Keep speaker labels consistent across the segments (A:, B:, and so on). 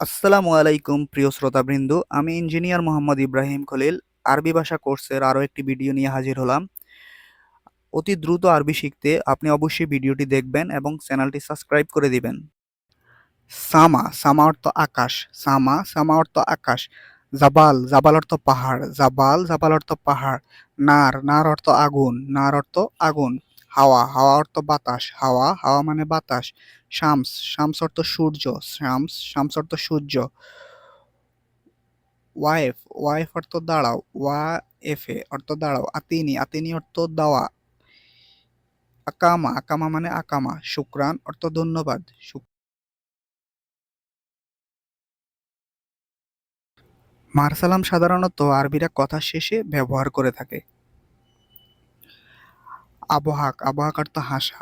A: আসসালামু আলাইকুম, প্রিয় শ্রোতাবৃন্দ। আমি ইঞ্জিনিয়ার মোহাম্মদ ইব্রাহিম খলিল। আরবি ভাষা কোর্সের আরও একটি ভিডিও নিয়ে হাজির হলাম। অতি দ্রুত আরবি শিখতে আপনি অবশ্যই ভিডিওটি দেখবেন এবং চ্যানেলটি সাবস্ক্রাইব করে দিবেন। সামা সামা অর্থ আকাশ। সামা সামা অর্থ আকাশ। জাবাল জাবাল অর্থ পাহাড়। জাবাল জাবাল অর্থ পাহাড়। নার নার অর্থ আগুন। নার অর্থ আগুন। হাওয়া হাওয়া অর্থ বাতাস, হাওয়া হাওয়া মানে বাতাস, শামস শামস অর্থ সূর্য, শামস শামস অর্থ সূর্য। ওয়াইফ ওয়াইফ অর্থ দাঁড়াও ওয়া এফে অর্থ দাঁড়াও, আতিনি আতিনি অর্থ দাওয়া। আকামা আকামা মানে আকামা শুক্রান অর্থ ধন্যবাদ মারসালাম সাধারণত আরবিরা কথা শেষে ব্যবহার করে থাকে। আবহাক আবহাক অর্থ হাসা।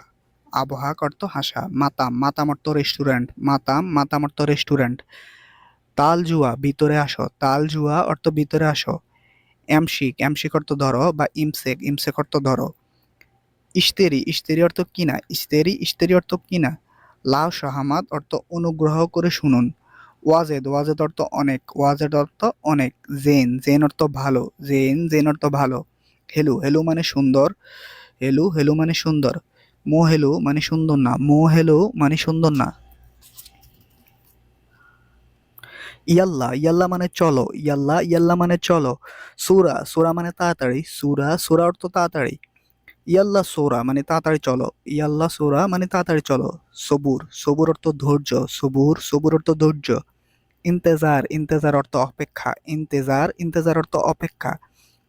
A: আবহাক অর্থ হাসা। মাতাম মাতাম অর্থ রেস্টুরেন্ট মাতাম মাতাম অর্থ রেস্টুরেন্ট তাল জুয়া, ভিতরে আসো। তাল জুয়া অর্থ ভিতরে আসো। এমশিক এমশিক অর্থ ধরো বা ইমসেক ইমসেক অর্থ ধরো। ইস্তেরি ইস্তেরি অর্থ কিনা ইস্তেরি ইস্তেরি অর্থ কিনা লাউ শাহামাদ অর্থ অনুগ্রহ করে শুনুন। ওয়াজেদ ওয়াজেদ অর্থ অনেক। ওয়াজেদ অর্থ অনেক। জেন জেন অর্থ ভালো। জেন জেন অর্থ ভালো। হেলু হেলু মানে সুন্দর। হেলু হেলু মানে সুন্দর। মো হেলু মানে সুন্দর না, মো হেলু মানে সুন্দর না। ইয়াল্লা ইয়াল্লা মানে চলো, ইয়াল্লা ইয়াল্লা মানে চলো। সুরা সুরা মানে তাড়াতাড়ি, সুরা সুরা অর্থ তাড়াতাড়ি। ইয়াল্লা, সোরা মানে তাড়াতাড়ি চলো, ইয়াল্লা, সোরা মানে তাড়াতাড়ি চলো। সবুর সবুর অর্থ ধৈর্য, সবুর সবুর অর্থ ধৈর্য। ইন্তেজার ইন্তেজার অর্থ অপেক্ষা, ইন্তেজার ইন্তেজার অর্থ অপেক্ষা।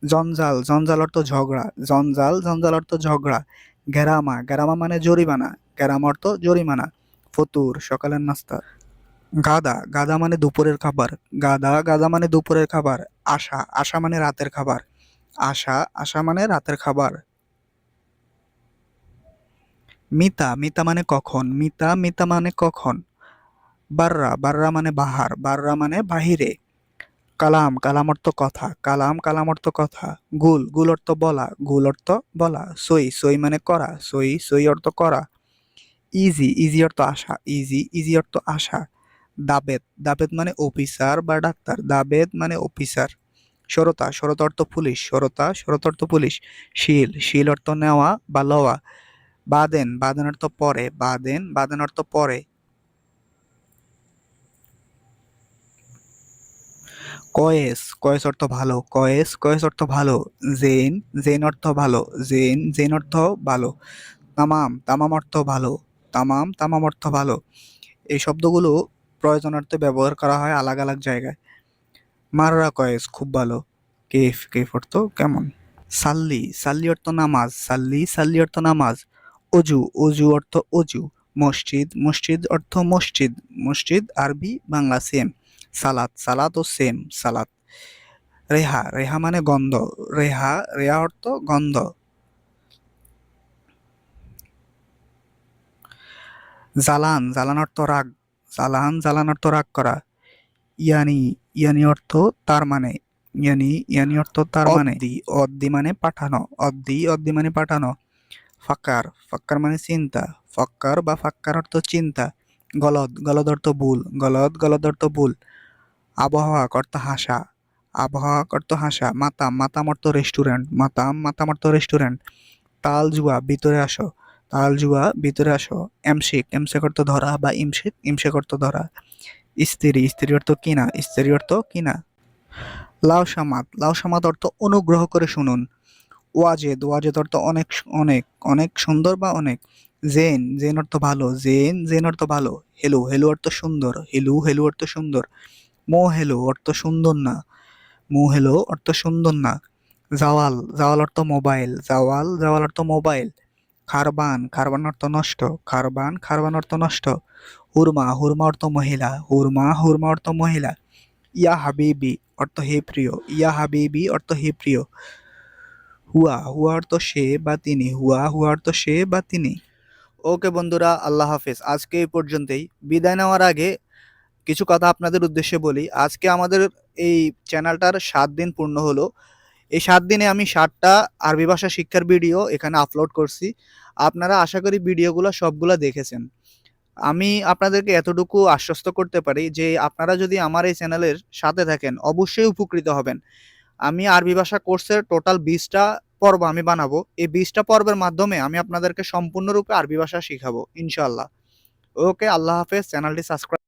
A: জঞ্জাল জঞ্জাল অর্থ ঝগড়া, জঞ্জাল জঞ্জাল অর্থ ঝগড়া। গেরামা গেরামা মানে জরিমানা, গেরামা অর্থ জরিমানা। ফতুর, সকালের নাস্তা। গাদা গাদা মানে দুপুরের খাবার। গাদা গাদা মানে দুপুরের খাবার। আশা আশা মানে রাতের খাবার। আশা আশা মানে রাতের খাবার। মিতা মিতা মানে কখন? মিতা মিতা মানে কখন? বাররা বাররা মানে বাহার, বাররা মানে বাহিরে। কালাম কালাম অর্থ কথা, কালাম কালাম অর্থ কথা, গুল গুল অর্থ বলা, গুল অর্থ বলা, সই সই মানে করা, সই সই অর্থ করা ইজি ইজি অর্থ আশা ইজি ইজি অর্থ আশা দাবেদ দাবেদ মানে অফিসার বা ডাক্তার, দাবেদ মানে অফিসার, সরতা সরতা অর্থ পুলিশ, সরতা সরতা অর্থ পুলিশ, শিল শিল অর্থ নেওয়া বা লওয়া, বাদেন বাদেন অর্থ পরে, বাদেন বাদেন অর্থ পরে কয়েস কয়েস অর্থ ভালো, কয়েস কয়েস অর্থ ভালো, জেন জেন অর্থ ভালো, জেন জেন অর্থ ভালো, তামাম তামাম অর্থ ভালো, তামাম তামাম অর্থ ভালো। এই শব্দগুলো প্রয়োজনার্থে ব্যবহার করা হয় আলাদা আলাদা জায়গায়। মাররা কয়েস, খুব ভালো। কেফ কেফ অর্থ কেমন? সাল্লি সাল্লি অর্থ নামাজ, সাল্লি সাল্লি অর্থ নামাজ। অজু অজু অর্থ অজু। মসজিদ মসজিদ অর্থ মসজিদ মসজিদ আরবি, বাংলা সেম সালাত সালাত ও সেম সালাত রেহা রেহা মানে গন্ধ। রেহা রেহা অর্থ গন্ধ। জালান জালান অর্থ রাগ। জালান জালান অর্থ রাগ করা। ইয়ানি ইয়ানি অর্থ তার মানে। ইয়ানি ইয়ানি অর্থ তার মানে। অদ্দি। অদ্দি মানে পাঠানো। অদ্দি অদ্দি মানে পাঠানো। ফাক্কার ফাক্কার মানে চিন্তা। ফক্কার বা ফাক্কার অর্থ চিন্তা। গলদ গলদ অর্থ ভুল। গলদ গলদ অর্থ ভুল। আবহাওয়া অর্থ হাসা। আবহাওয়া অর্থ হাসা, মাতাম, মাতামর্ত রেস্টুরেন্ট, মাতাম, মাতামর্ত রেস্টুরেন্ট। তাল জুয়া ভিতরে আসো। তাল জুয়া ভিতরে আসো। এমশেক এমশেক অর্থ ধরা বা ইমশেক ইমশেক অর্থ ধরা। স্ত্রী স্ত্রী অর্থ কিনা, স্ত্রী অর্থ কিনা? লাউ সামাদ লাউ সামাদ অর্থ অনুগ্রহ করে শুনুন। ওয়াজেদ ওয়াজেদ অর্থ অনেক অনেক অনেক সুন্দর বা অনেক। জেন জেন অর্থ ভালো, জেন জেন অর্থ ভালো। হেলু হেলু অর্থ সুন্দর, হেলু হেলু অর্থ সুন্দর। মো হেলু অর্থ সুন্দর না। মো হেলু অর্থ সুন্দর না। জাওয়াল জাওয়াল অর্থ মোবাইল, জাওয়াল জাওয়াল অর্থ মোবাইল। খারবান খারবান অর্থ নষ্ট। খারবান খারবান অর্থ নষ্ট। হুরমা হুরমা অর্থ মহিলা। হুরমা হুরমা অর্থ মহিলা। ইয়া হাবিবি অর্থ হে প্রিয়। ইয়া হাবিবি অর্থ হে প্রিয়। হুয়া হুয়া অর্থ সে বা তিনি। হুয়া হুয়া অর্থ সে বা তিনি। ওকে বন্ধুরা, আল্লাহ হাফেজ। আজকে এই পর্যন্তই। বিদায় নেওয়ার আগে কিছু কথা আপনাদের উদ্দেশ্যে বলি। আজকে আমাদের এই চ্যানেলটার সাত দিন পূর্ণ হলো। এই সাত দিনে আমি ষাটটা আরবি ভাষা শিক্ষার ভিডিও এখানে আপলোড করছি। আপনারা আশা করি ভিডিওগুলো সবগুলো দেখেছেন। আমি আপনাদেরকে এতটুকু আশ্বস্ত করতে পারি যে আপনারা যদি আমার এই চ্যানেলের সাথে থাকেন, অবশ্যই উপকৃত হবেন। আমি আরবি ভাষা কোর্সের টোটাল বিশটা পর্ব আমি বানাবো। এই বিশটা পর্বের মাধ্যমে আমি আপনাদেরকে সম্পূর্ণরূপে আরবি ভাষা শিখাবো ইনশাল্লাহ ওকে, আল্লাহ হাফেজ। চ্যানেলটি সাবস্ক্রাইব